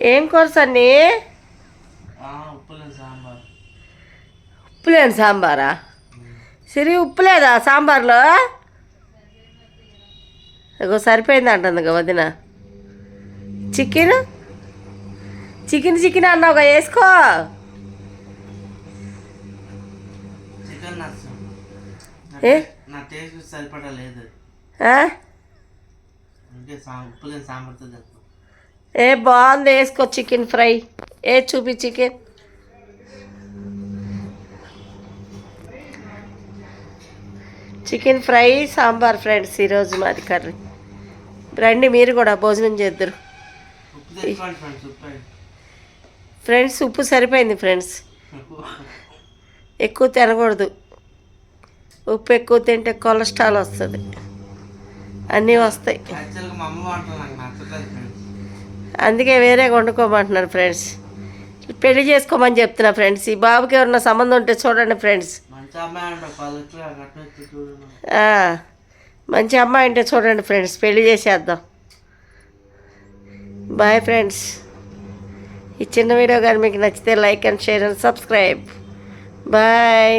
ఏం కూర సన్ని? ఉప్పులేని సాంబార్. ఉప్పు లేని సాంబారా? సిరి ఉప్పు లేదా సాంబార్లో? ఇగో సరిపోయింది అంటుంది ఇక వదిన. చికెన్? చికెన్ చికెన్ అన్నావుగా వేసుకో. సరిపడలేదు ఏ బాగుంది వేసుకో చికెన్ ఫ్రై. ఏ చూపి chicken. Chicken fry sambar friends ఈరోజు మాది కర్రీ. రండి మీరు కూడా భోజనం చేద్దరు. ఫ్రెండ్స్ ఉప్పు సరిపోయింది ఫ్రెండ్స్. ఎక్కువ తినకూడదు. ఉప్పు ఎక్కువ తింటే కొలెస్ట్రాల్ వస్తుంది. అన్నీ వస్తాయి. అందుకే వేరే వండుకోమంటున్నారు ఫ్రెండ్స్. పెళ్ళి చేసుకోమని చెప్తున్నా ఫ్రెండ్స్. ఈ బాబుకి ఎవరన్నా సంబంధం ఉంటే చూడండి ఫ్రెండ్స్. మంచి అమ్మాయి అంటే చూడండి ఫ్రెండ్స్. పెళ్ళి చేసేద్దాం. Bye friends. ఈ చిన్న వీడియో కానీ మీకు నచ్చితే like and share and subscribe. Bye.